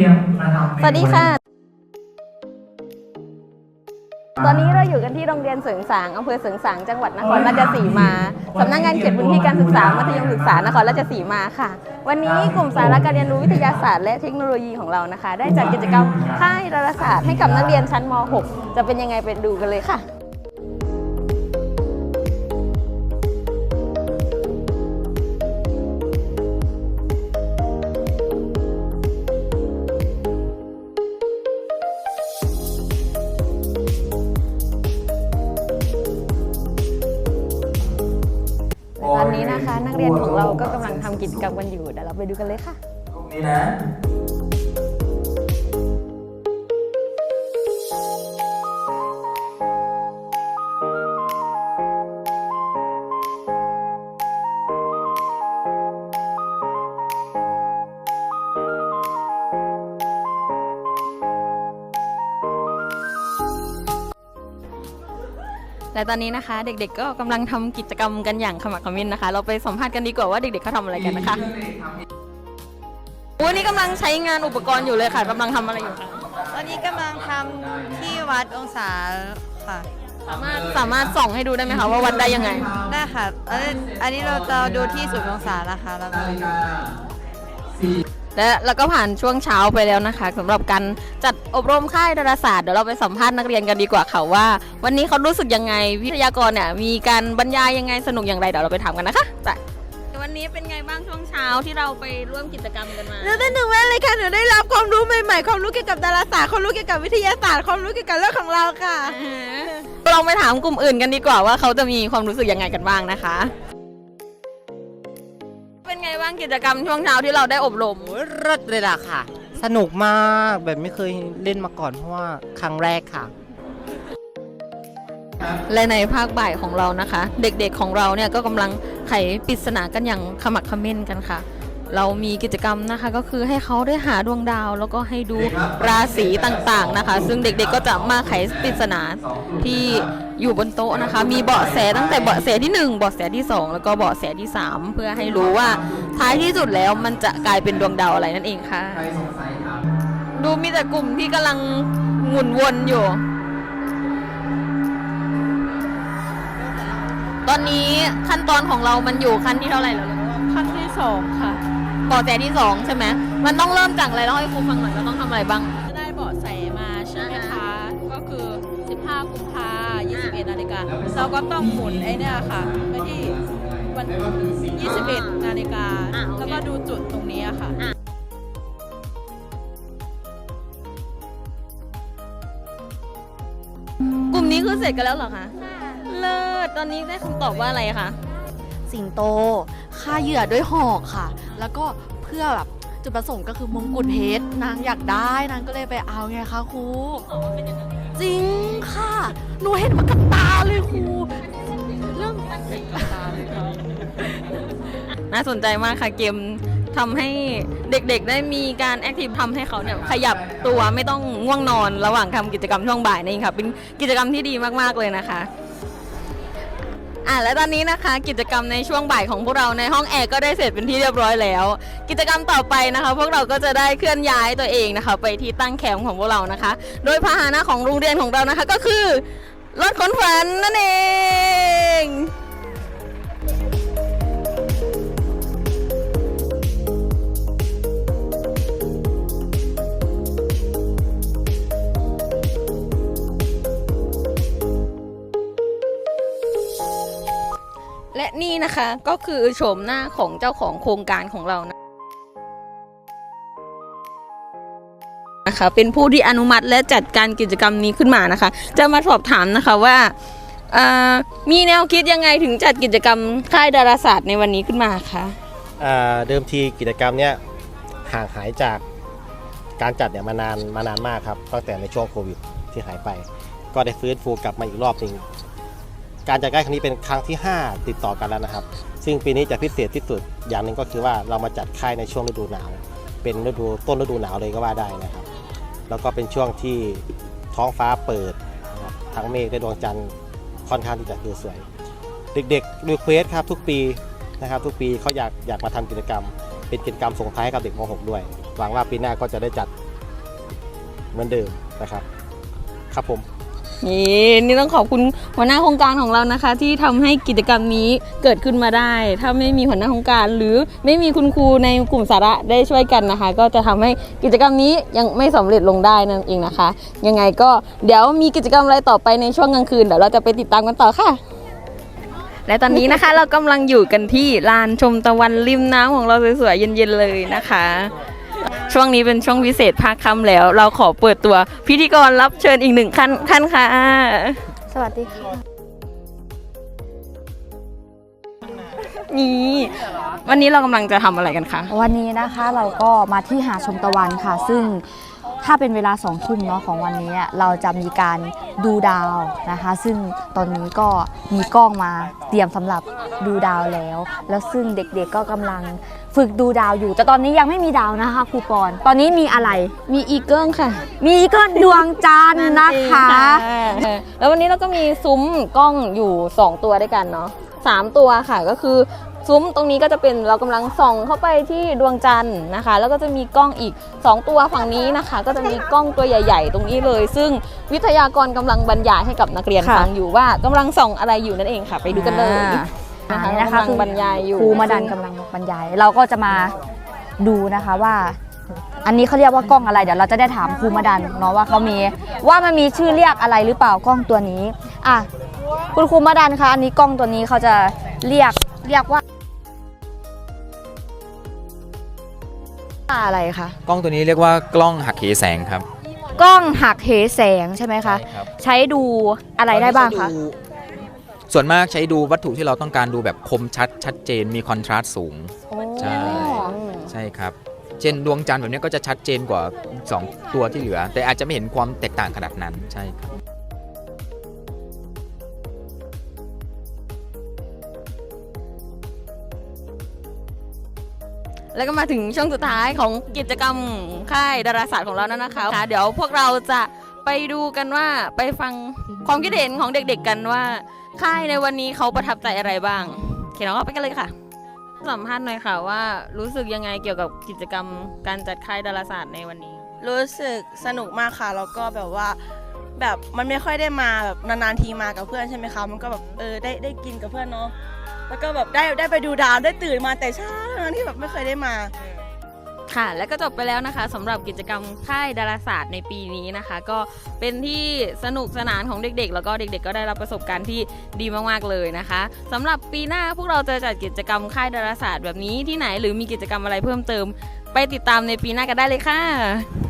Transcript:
รียมมาทำเมนูสวัสดีค่ะ ตอนนี้เราอยู่กันที่โรงเรียนเสริงสางอำเภอเสริงสางจังหวัดนครราชสีมา สำนักงานเขตพื้นที่การศึกษามัธยมศึกษานครราชสีมาค่ะ วันนี้กลุ่มสาระการเรียนรู้วิทยาศาสตร์และเทคโนโลยีของเรานะคะ ได้จัดกิจกรรมค่ายดาราศาสตร์ให้กับนักเรียนชั้นม .6 จะเป็นยังไงไปดูกันเลยค่ะ เรียนของเราก็กำลังทำกิจกรรมกันอยู่เดี๋ยวเราไปดูกันเลยค่ะพวกนี้นะ และตอนนี้นะคะเด็กๆก็กำลังทำกิจกรรมกันอย่างขมักเขม้นนะคะ เราไปสัมภาษณ์กันดีกว่าว่าเด็กๆเขาทำอะไรกันนะคะวันนี้กำลังใช้งานอุปกรณ์อยู่เลยค่ะกำลังทำอะไรอยู่คะตอนนี้กำลังทำที่วัดองศาค่ะ สามารถสามารถส่องให้ดูได้ไหมคะว่าวัดได้ยังไง ได้ค่ะ อันนี้อันนี้เราจะดูที่ศูนย์องศานะคะแล้วก็ และแล้วก็ผ่านช่วงเช้าไปแล้วนะคะสำหรับการจัดอบรมค่ายดาราศาสตร์เดี๋ยวเราไปสัมภาษณ์นักเรียนกันดีกว่าค่ะว่า วันนี้เขารู้สึกยังไงวิทยากรเนี่ยมีการบรรยายยังไงสนุกอย่างไรเดี๋ยวเราไปถามกันนะคะไปวันนี้เป็นไงบ้างช่วงเช้าที่เราไปร่วมกิจกรรมกันมาหนูได้หนึ่งแม่เลยค่ะหนูได้รับความรู้ใหม่ๆความรู้เกี่ยวกับดาราศาสตร์ความรู้เกี่ยวกับวิทยาศาสตร์ความรู้เกี่ยวกับเรื่องของเราค่ะลองไปถามกลุ่มอื่นกันดีกว่าว่าเขาจะมีความรู้สึกยังไงกันบ้างนะคะเป็นไงบ้างกิจกรรมช่วงเช้าที่เราได้อบรม โอ้ยเลิศเลยล่ะค่ะ สนุกมากแบบไม่เคยเล่นมาก่อนเพราะว่าครั้งแรกค่ะ และในภาคบ่ายของเรานะคะ เด็กๆของเราเนี่ยก็กำลังไขปริศนากันอย่างขมักเขม้นกันค่ะ เรามีกิจกรรมนะคะก็คือให้เขาได้หาดวงดาว แล้วก็ให้ดูราศีต่างๆนะคะ ซึ่งเด็กๆก็จะมาไขปริศนาที่อยู่บนโต๊ะนะคะ มีเบาะแสตั้งแต่เบาะแสที่หนึ่งเบาะแสที่สองแล้วก็เบาะแสที่สามเพื่อให้รู้ว่าท้ายที่สุดแล้วมันจะกลายเป็นดวงดาวอะไรนั่นเองค่ะ ดูมีแต่กลุ่มที่กำลังหมุนวนอยู่ ตอนนี้ขั้นตอนของเรามันอยู่ขั้นที่เท่าไหร่แล้วขั้นที่สองค่ะ เบาะแสที่สองใช่ไหมมันต้องเริ่มจากอะไรเล่าให้ครูฟังหน่อยเราต้องทำอะไรบ้างจะได้เบาะแสมาใช่ไหมคะ ก็คือ 15 กุมภา21นาฬิกาเราก็ต้องหมุนไอ้เนี่ยค่ะไปที่วัน 21นาฬิกาอะโอเค แล้วก็ดูจุดตรงนี้ค่ะ กลุ่มนี้คือเสร็จกันแล้วเหรอคะ เลิศ ตอนนี้ได้คำตอบว่าอะไรคะ สิงโต ฆ่าเหยื่อด้วยหอกค่ะ แล้วก็เพื่อแบบจุดประสงค์ก็คือมงกุฎเพชรนางอยากได้นางก็เลยไปเอาไงคะครูจริงค่ะหนูเห็นมากับตาเลยครูเรื่องน่าสนใจมากค่ะเกมทำให้เด็กๆ ได้มีการแอคทีฟทำให้เขาเนี่ยขยับตัวไม่ต้องง่วงนอนระหว่างทำกิจกรรมช่วงบ่ายนี่ค่ะ เป็นกิจกรรมที่ดีมากๆเลยนะคะ อะและตอนนี้นะคะ กิจกรรมในช่วงบ่ายของพวกเราในห้องแอร์ก็ได้เสร็จเป็นที่เรียบร้อยแล้ว กิจกรรมต่อไปนะคะ พวกเราก็จะได้เคลื่อนย้ายตัวเองนะคะ ไปที่ตั้งแคมป์ของพวกเรานะคะ โดยพาหนะของโรงเรียนของเรานะคะก็คือรถขนฝันนั่นเอง นี่นะคะก็คือโฉมหน้าของเจ้าของโครงการของเรานะนะคะ เป็นผู้ที่อนุมัติและจัดการกิจกรรมนี้ขึ้นมานะคะ จะมาสอบถามนะคะว่ามีแนวคิดยังไงถึงจัดกิจกรรมค่ายดาราศาสตร์ในวันนี้ขึ้นมาคะเดิมทีกิจกรรมเนี้ยห่างหายจากการจัดเนี่ยมานานมานานมากครับตั้งแต่ในช่วงโควิดที่หายไป ก็ได้ฟื้นฟูกลับมาอีกรอบหนึ่ง การจัดการครั้งนี้เป็นครั้งที่ 5 ติดต่อกันแล้วนะครับ ซึ่งปีนี้จะพิเศษที่สุดอย่างหนึ่งก็คือว่าเรามาจัดค่ายในช่วงฤดูหนาว เป็นฤดูต้นฤดูหนาวเลยก็ว่าได้นะครับ แล้วก็เป็นช่วงที่ท้องฟ้าเปิดทั้งเมฆและดวงจันทร์ค่อนข้างที่จะดูสวย เด็กๆรีเควสครับทุกปีนะครับทุกปีเขาอยากอยากมาทำกิจกรรม เป็นกิจกรรมส่งท้ายให้กับเด็กม .6 ด้วยหวังว่าปีหน้าก็จะได้จัดเหมือนเดิมนะครับ ครับผม นี่นี่ต้องขอบคุณหัวหน้าโครงการของเรานะคะ ที่ทำให้กิจกรรมนี้เกิดขึ้นมาได้ ถ้าไม่มีหัวหน้าโครงการ หรือไม่มีคุณครูในกลุ่มสาระได้ช่วยกันนะคะ ก็จะทำให้กิจกรรมนี้ยังไม่สำเร็จลงได้นั่นเองนะคะ ยังไงก็เดี๋ยวมีกิจกรรมอะไรต่อไปในช่วงกลางคืนเดี๋ยวเราจะไปติดตามกันต่อค่ะและตอนนี้นะคะเรากำลังอยู่กันที่ลานชมตะวันริมน้ำของเราสวยๆเย็นๆเลยนะคะ ช่วงนี้เป็นช่วงพิเศษภาคค่ำแล้ว เราขอเปิดตัวพิธีกรรับเชิญอีกหนึ่งขั้นขั้นค่ะ สวัสดีค่ะ นี่วันนี้เรากำลังจะทำอะไรกันคะ วันนี้นะคะเราก็มาที่หาดชมตะวันค่ะ ซึ่งถ้าเป็นเวลาสองทุ่มเนาะของวันนี้เราจะมีการดูดาวนะคะ ซึ่งตอนนี้ก็มีกล้องมาเตรียมสำหรับดูดาวแล้ว แล้วซึ่งเด็กๆก็กำลัง ฝึกดูดาวอยู่ แต่ตอนนี้ยังไม่มีดาวนะคะครูปอน ตอนนี้มีอะไร มีอีเกิลค่ะ มีก็ดวงจันทร์นะคะเออแล้ววันนี้เราก็มีซุ้มกล้องอยู่ 2 ตัวด้วยกันเนาะสามตัวค่ะก็คือซุ้มตรงนี้ก็จะเป็นเรากำลังส่องเข้าไปที่ดวงจันทร์นะคะ แล้วก็จะมีกล้องอีก 2 ตัวฝั่งนี้นะคะ ก็จะมีกล้องตัวใหญ่ ๆ ตรงนี้เลย ซึ่งวิทยากรกำลังบรรยายให้กับนักเรียนค่ะฟังอยู่ว่ากำลังส่องอะไรอยู่นั่นเองค่ะ ไปดูกันเลย อ่านะคะอันนี้นะคะกำลังบรรยายอยู่ ครูมาดันกำลังบรรยาย เราก็จะมาดูนะคะว่า อันนี้เขาเรียกว่ากล้องอะไรเดี๋ยวเราจะได้ถามครูมาดันเนาะว่าเขามีว่ามันมีชื่อเรียกอะไรหรือเปล่ากล้องตัวนี้อะคุณครูมาดันคะอันนี้กล้องตัวนี้เขาจะเรียกเรียกว่าอะไรคะกล้องตัวนี้เรียกว่ากล้องหักเหแสงครับกล้องหักเหแสงใช่ไหมคะใช่ครับใช้ดูอะไรได้บ้างคะใช้ดู ส่วนมากใช้ดูวัตถุที่เราต้องการดูแบบคมชัดชัดเจนมีคอนทราสต์สูง ใช่ ใช่ครับ เช่นดวงจันทร์แบบนี้ก็จะชัดเจนกว่า 2 ตัวที่เหลือ แต่อาจจะไม่เห็นความแตกต่างขนาดนั้นใช่ครับแล้วก็มาถึงช่วงสุดท้ายของกิจกรรมค่ายดาราศาสตร์ของเราแล้วนะคะค่ะเดี๋ยวพวกเราจะ ไปดูกันว่าไปฟังความคิดเห็นของเด็กๆกันว่า ค่ายในวันนี้เขาประทับใจอะไรบ้างโอเคเราก็ไปกันเลยค่ะ สัมภาษณ์หน่อยค่ะว่ารู้สึกยังไงเกี่ยวกับกิจกรรมการจัดค่ายดาราศาสตร์ในวันนี้ รู้สึกสนุกมากค่ะ แล้วก็แบบว่าแบบมันไม่ค่อยได้มาแบบนานๆทีมากับเพื่อนใช่ไหมคะ มันก็แบบเออได้ได้กินกับเพื่อนเนาะ แล้วก็แบบได้ได้ไปดูดาวได้ตื่นมาแต่เช้าทั้งที่แบบไม่เคยได้มา ค่ะ และก็จบไปแล้วนะคะสำหรับกิจกรรมค่ายดาราศาสตร์ในปีนี้นะคะ ก็เป็นที่สนุกสนานของเด็กๆ แล้วก็เด็กๆ ก็ได้รับประสบการณ์ที่ดีมากๆเลยนะคะสำหรับปีหน้าพวกเราจะจัดกิจกรรมค่ายดาราศาสตร์แบบนี้ที่ไหนหรือมีกิจกรรมอะไรเพิ่มเติม ไปติดตามในปีหน้ากันได้เลยค่ะ